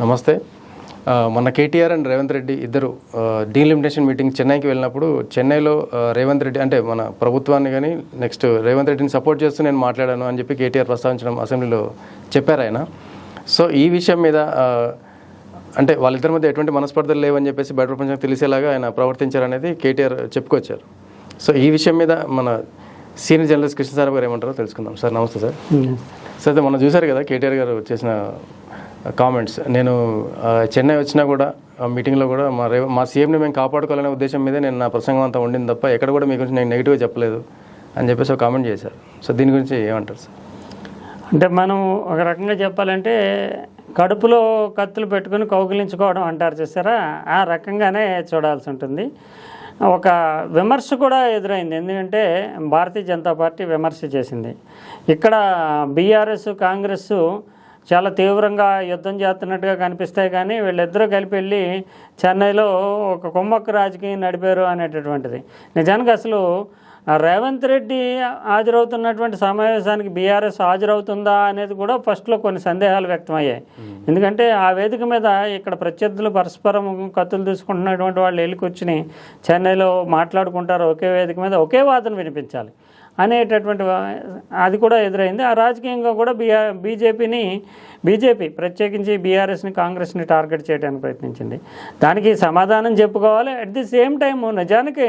నమస్తే. ఆ, మొన్న కేటీఆర్ అండ్ రేవంత్ రెడ్డి ఇద్దరు డీలిమిటేషన్ మీటింగ్ చెన్నైకి వెళ్ళినప్పుడు చెన్నైలో రేవంత్ రెడ్డి అంటే మన ప్రభుత్వాన్ని కానీ నెక్స్ట్ రేవంత్ రెడ్డిని సపోర్ట్ చేస్తూ నేను మాట్లాడాను అని చెప్పి కేటీఆర్ ప్రస్తావించడం అసెంబ్లీలో చెప్పారు ఆయన. సో ఈ విషయం మీద అంటే వాళ్ళిద్దరి మధ్య ఎటువంటి మనస్పర్ధలు లేవని చెప్పేసి బయట ప్రపంచం తెలిసేలాగా ఆయన ప్రవర్తించారనేది కేటీఆర్ చెప్పుకొచ్చారు. సో ఈ విషయం మీద మన సీనియర్ జర్నలిస్ట్ కృష్ణ సార్ గారు ఏమంటారో తెలుసుకుందాం. సార్ నమస్తే సార్. సార్ అయితే మొన్న చూశారు కదా కేటీఆర్ గారు చేసిన కామెంట్స్ నేను చెన్నై వచ్చినా కూడా మీటింగ్లో కూడా మా రేవ మా సీఎంని మేము కాపాడుకోవాలనే ఉద్దేశం మీదే నేను నా ప్రసంగం అంతా ఉండింది తప్ప ఎక్కడ కూడా మీ గురించి నేను నెగిటివ్గా చెప్పలేదు అని చెప్పేసి ఒక కామెంట్ చేశారు. సో దీని గురించి ఏమంటారు సార్? అంటే మనం ఒక రకంగా చెప్పాలంటే కడుపులో కత్తులు పెట్టుకుని కౌగిలించుకోవడం అంటారు చూసారా? ఆ రకంగానే చూడాల్సి ఉంటుంది. ఒక విమర్శ కూడా ఎదురైంది. ఎందుకంటే భారతీయ జనతా పార్టీ విమర్శ చేసింది. ఇక్కడ బీఆర్ఎస్ కాంగ్రెస్ చాలా తీవ్రంగా యుద్ధం చేస్తున్నట్టుగా కనిపిస్తాయి కానీ వీళ్ళిద్దరూ కలిపి వెళ్ళి చెన్నైలో ఒక కుమ్మక్కు రాజకీయం నడిపారు అనేటటువంటిది. నిజానికి అసలు రేవంత్ రెడ్డి హాజరవుతున్నటువంటి సమావేశానికి బీఆర్ఎస్ హాజరవుతుందా అనేది కూడా ఫస్ట్లో కొన్ని సందేహాలు వ్యక్తమయ్యాయి. ఎందుకంటే ఆ వేదిక మీద ఇక్కడ ప్రత్యర్థులు పరస్పరం కత్తులు తీసుకుంటున్నటువంటి వాళ్ళు వెళ్ళి కూర్చుని చెన్నైలో మాట్లాడుకుంటారు ఒకే వేదిక మీద ఒకే వాదన వినిపించాలి. అనేటటువంటి అది కూడా ఎదురైంది. ఆ రాజకీయంగా కూడా బీఆర్ బీజేపీని బీజేపీ ప్రత్యేకించి బీఆర్ఎస్ని కాంగ్రెస్ని టార్గెట్ చేయడానికి ప్రయత్నించింది. దానికి సమాధానం చెప్పుకోవాలి. అట్ ది సేమ్ టైం నిజానికి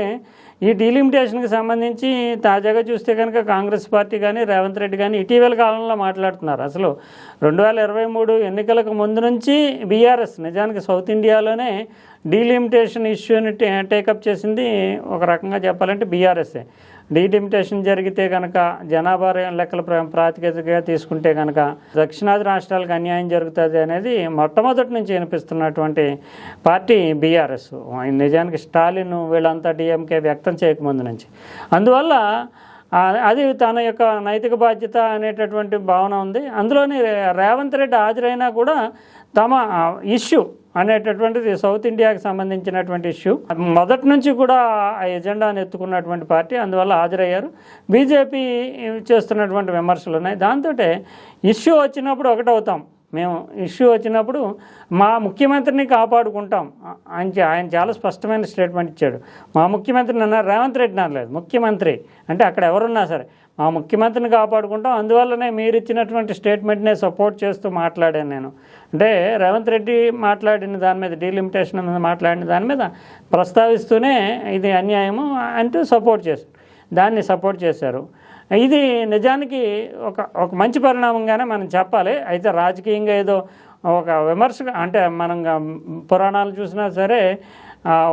ఈ డీలిమిటేషన్కి సంబంధించి తాజాగా చూస్తే కనుక కాంగ్రెస్ పార్టీ కానీ రేవంత్ రెడ్డి కానీ ఇటీవల కాలంలో మాట్లాడుతున్నారు. అసలు రెండు వేల ఇరవై మూడు ఎన్నికలకు ముందు నుంచి బీఆర్ఎస్ నిజానికి సౌత్ ఇండియాలోనే డీలిమిటేషన్ ఇష్యూని టే టేకప్ చేసింది. ఒక రకంగా చెప్పాలంటే బీఆర్ఎస్ఏ. డీలిమిటేషన్ జరిగితే కనుక జనాభా రే- లెక్కల ప్ర- ప్రాతిపదికగా తీసుకుంటే కనుక దక్షిణాది రాష్ట్రాలకు అన్యాయం జరుగుతుంది అనేది మొట్టమొదటి నుంచి వినిపిస్తున్నటువంటి పార్టీ బీఆర్ఎస్. నిజానికి స్టాలిన్ వీళ్ళంతా డిఎంకే వ్యక్తం చేయకముందు నుంచి. అందువల్ల అది తన యొక్క నైతిక బాధ్యత అనేటటువంటి భావన ఉంది. అందులోని రేవంత్ రెడ్డి హాజరైనా కూడా తమ ఇష్యూ అనేటటువంటిది సౌత్ ఇండియాకి సంబంధించినటువంటి ఇష్యూ. మొదటి నుంచి కూడా ఆ ఎజెండాను ఎత్తుకున్నటువంటి పార్టీ అందువల్ల హాజరయ్యారు. బీజేపీ చేస్తున్నటువంటి విమర్శలు ఉన్నాయి. దాంతో ఇష్యూ వచ్చినప్పుడు ఒకటవుతాం. మేము ఇష్యూ వచ్చినప్పుడు మా ముఖ్యమంత్రిని కాపాడుకుంటాం. ఆయన ఆయన చాలా స్పష్టమైన స్టేట్మెంట్ ఇచ్చాడు. మా ముఖ్యమంత్రిని అన్నారు రేవంత్ రెడ్డిని అనలేదు ముఖ్యమంత్రి. అంటే అక్కడ ఎవరున్నా సరే మా ముఖ్యమంత్రిని కాపాడుకుంటాం. అందువల్లనే మీరు ఇచ్చినటువంటి స్టేట్మెంట్నే సపోర్ట్ చేస్తూ మాట్లాడాను నేను. అంటే రేవంత్ రెడ్డి మాట్లాడిన దాని మీద డీలిమిటేషన్ మీద మాట్లాడిన దాని మీద ప్రస్తావిస్తూనే ఇది అన్యాయము అంటూ సపోర్ట్ చేశారు. దాన్ని సపోర్ట్ చేశారు. ఇది నిజానికి ఒక ఒక మంచి పరిణామంగానే మనం చెప్పాలి. అయితే రాజకీయంగా ఏదో ఒక విమర్శ అంటే మనం పురాణాలు చూసినా సరే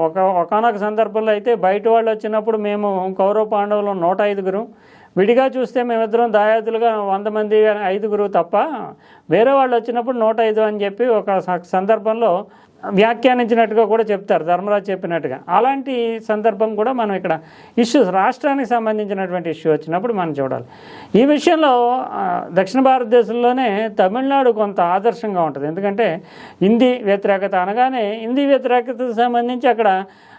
ఒక ఒకనొక సందర్భంలో అయితే బయట వాళ్ళు వచ్చినప్పుడు మేము కౌరవ పాండవులు నూట ఐదుగురు. విడిగా చూస్తే మేమిద్దరం దాయాదులుగా వంద మంది ఐదుగురు తప్ప వేరే వాళ్ళు వచ్చినప్పుడు నూట ఐదు అని చెప్పి ఒక స- సందర్భంలో వ్యాఖ్యానించినట్టుగా కూడా చెప్తారు ధర్మరాజు చెప్పినట్టుగా. అలాంటి సందర్భం కూడా మనం ఇక్కడ ఇష్యూస్ రాష్ట్రానికి సంబంధించినటువంటి ఇష్యూ వచ్చినప్పుడు మనం చూడాలి. ఈ విషయంలో దక్షిణ భారతదేశంలోనే తమిళనాడు కొంత ఆదర్శంగా ఉంటుంది. ఎందుకంటే హిందీ వ్యతిరేకత అనగానే హిందీ వ్యతిరేకతకు సంబంధించి అక్కడ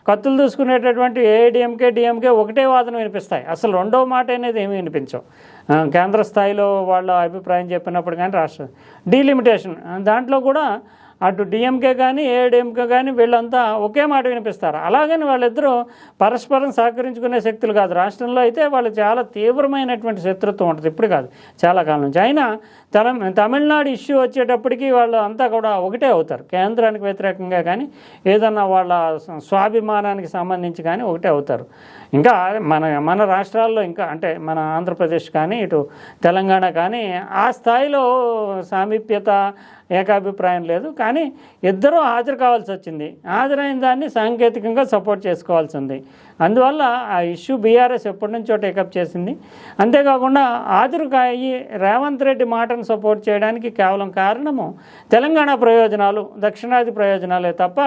కత్తులు దూసుకునేటటువంటి ఏఐడిఎంకే డిఎంకే ఒకటే వాదన వినిపిస్తాయి. అసలు రెండో మాట అనేది ఏమీ వినిపించవు. కేంద్ర స్థాయిలో వాళ్ళ అభిప్రాయం చెప్పినప్పుడు కానీ రాష్ట్ర డీలిమిటేషన్ దాంట్లో కూడా అటు డిఎంకే కానీ ఏఐడిఎంకే కానీ వీళ్ళంతా ఒకే మాట వినిపిస్తారు. అలాగని వాళ్ళిద్దరూ పరస్పరం సహకరించుకునే శక్తులు కాదు. రాష్ట్రంలో అయితే వాళ్ళు చాలా తీవ్రమైనటువంటి శత్రుత్వం ఉంటుంది. ఇప్పుడు కాదు. చాలా కాలం నుంచి. అయినా తల తమిళనాడు ఇష్యూ వచ్చేటప్పటికి వాళ్ళు అంతా కూడా ఒకటే అవుతారు. కేంద్రానికి వ్యతిరేకంగా కానీ ఏదన్నా వాళ్ళ స్వాభిమానానికి సంబంధించి కానీ ఒకటే అవుతారు. ఇంకా మన మన రాష్ట్రాల్లో ఇంకా అంటే మన ఆంధ్రప్రదేశ్ కానీ ఇటు తెలంగాణ కానీ ఆ స్థాయిలో సామీప్యత ఏకాభిప్రాయం లేదు. కానీ ఇద్దరూ హాజరు కావాల్సి వచ్చింది. హాజరైన దాన్ని సాంకేతికంగా సపోర్ట్ చేసుకోవాల్సి ఉంది. అందువల్ల ఆ ఇష్యూ బీఆర్ఎస్ ఎప్పటి నుంచో టేకప్ చేసింది. అంతేకాకుండా హాజరు అయ్యి రేవంత్ రెడ్డి మాటను సపోర్ట్ చేయడానికి కేవలం కారణము తెలంగాణ ప్రయోజనాలు దక్షిణాది ప్రయోజనాలే తప్ప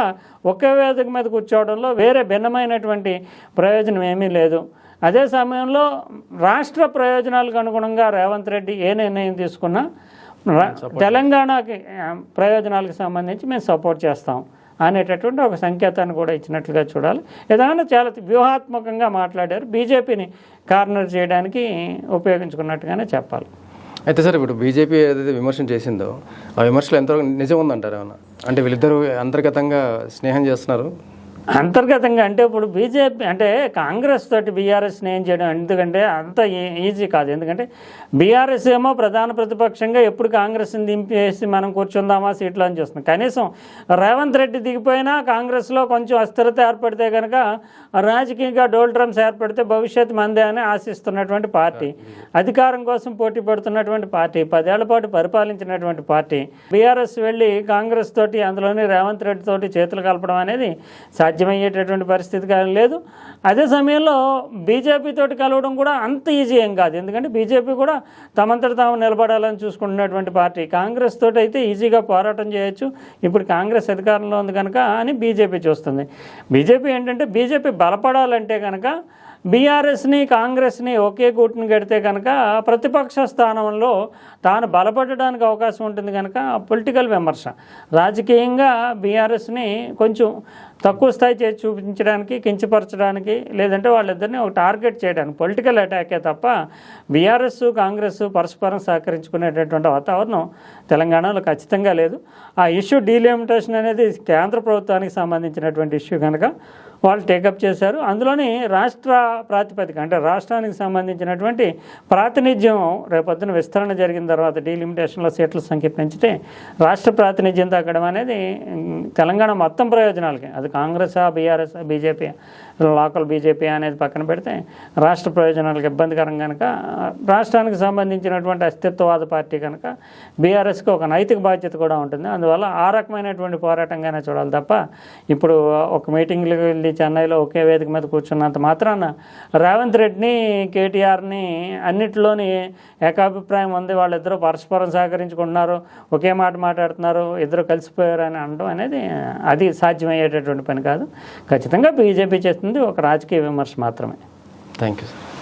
ఒకే వేదిక మీద కూర్చోవడంలో వేరే భిన్నమైనటువంటి ప్రయోజనం ఏమీ లేదు. అదే సమయంలో రాష్ట్ర ప్రయోజనాలకు అనుగుణంగా రేవంత్ రెడ్డి ఏ నిర్ణయం తీసుకున్నా తెలంగాణకి ప్రయోజనాలకు సంబంధించి మేము సపోర్ట్ చేస్తాం అనేటటువంటి ఒక సంకేతాన్ని కూడా ఇచ్చినట్లుగా చూడాలి. ఏదైనా చాలా వ్యూహాత్మకంగా మాట్లాడారు బీజేపీని కార్నర్ చేయడానికి ఉపయోగించుకున్నట్టుగానే చెప్పాలి. అయితే సార్ ఇప్పుడు బీజేపీ ఏదైతే విమర్శన చేసిందో ఆ విమర్శలు ఎంతవరకు నిజం ఉందంటారు ఏమన్నా? అంటే వీళ్ళిద్దరూ అంతర్గతంగా స్నేహం చేస్తున్నారు. అంతర్గతంగా అంటే ఇప్పుడు బీజేపీ అంటే కాంగ్రెస్ తోటి బీఆర్ఎస్ ఏం చేయడం? ఎందుకంటే అంత ఈ- ఈజీ కాదు. ఎందుకంటే బీఆర్ఎస్ ఏమో ప్రధాన ప్రతిపక్షంగా ఎప్పుడు కాంగ్రెస్ని దింపేసి మనం కూర్చుందామా సీట్లో అని చూస్తుంది. కనీసం రేవంత్ రెడ్డి దిగిపోయినా కాంగ్రెస్లో కొంచెం అస్థిరత ఏర్పడితే కనుక రాజకీయంగా డోల్ డ్రమ్స్ ఏర్పడితే భవిష్యత్ మందే అని ఆశిస్తున్నటువంటి పార్టీ. అధికారం కోసం పోటీ పడుతున్నటువంటి పార్టీ. పదేళ్ళ పాటు పరిపాలించినటువంటి పార్టీ. బీఆర్ఎస్ వెళ్ళి కాంగ్రెస్ తోటి అందులోని రేవంత్ రెడ్డి తోటి చేతులు కలపడం అనేది సాధ్యం. సాధ్యమయ్యేటటువంటి పరిస్థితి కానీ లేదు. అదే సమయంలో బీజేపీతోటి కలవడం కూడా అంత ఈజీ ఏం కాదు. ఎందుకంటే బీజేపీ కూడా తమంతట తాము నిలబడాలని చూసుకుంటున్నటువంటి పార్టీ. కాంగ్రెస్ తోటి అయితే ఈజీగా పోరాటం చేయొచ్చు. ఇప్పుడు కాంగ్రెస్ అధికారంలో ఉంది కనుక అని బీజేపీ చూస్తుంది. బీజేపీ ఏంటంటే బీజేపీ బలపడాలంటే కనుక బీఆర్ఎస్ని కాంగ్రెస్ని ఒకే గూటిని కడితే కనుక ప్రతిపక్ష స్థానంలో తాను బలపడడానికి అవకాశం ఉంటుంది కనుక పొలిటికల్ విమర్శ. రాజకీయంగా బీఆర్ఎస్ని కొంచెం తక్కువ స్థాయి చేసి చూపించడానికి కించపరచడానికి లేదంటే వాళ్ళిద్దరిని ఒక టార్గెట్ చేయడానికి పొలిటికల్ అటాకే తప్ప బీఆర్ఎస్ కాంగ్రెస్ పరస్పరం సహకరించుకునేటటువంటి వాతావరణం తెలంగాణలో ఖచ్చితంగా లేదు. ఆ ఇష్యూ డీలిమిటేషన్ అనేది కేంద్ర ప్రభుత్వానికి సంబంధించినటువంటి ఇష్యూ కనుక వాళ్ళు టేకప్ చేశారు. అందులోని రాష్ట్ర ప్రాతిపదిక అంటే రాష్ట్రానికి సంబంధించినటువంటి ప్రాతినిధ్యం రేపొద్దున విస్తరణ జరిగిన తర్వాత డీలిమిటేషన్లో సీట్ల సంఖ్య పెంచితే రాష్ట్ర ప్రాతినిధ్యం తగ్గడం అనేది తెలంగాణ మొత్తం ప్రయోజనాలకి. అది Congress BRS BJP local BJP అనేది పక్కన పెడితే రాష్ట్ర ప్రయోజనాలకు ఇబ్బందికరం కనుక రాష్ట్రానికి సంబంధించినటువంటి అస్తిత్వవాద పార్టీ కనుక బీఆర్ఎస్కి ఒక నైతిక బాధ్యత కూడా ఉంటుంది. అందువల్ల ఆ రకమైనటువంటి పోరాటంగానే చూడాలి తప్ప ఇప్పుడు ఒక మీటింగ్లకు వెళ్ళి చెన్నైలో ఒకే వేదిక మీద కూర్చున్నంత మాత్రాన రేవంత్ రెడ్డిని కేటీఆర్ని అన్నిటిలోని ఏకాభిప్రాయం ఉంది. వాళ్ళిద్దరూ పరస్పరం సహకరించుకుంటున్నారు. ఒకే మాట మాట్లాడుతున్నారు. ఇద్దరు కలిసిపోయారు అని అనడం అనేది అది సాధ్యమయ్యేటటువంటి పని కాదు. ఖచ్చితంగా బీజేపీ చేస్తుంది. ఒక రాజకీయ విమర్శ మాత్రమే. Thank you sir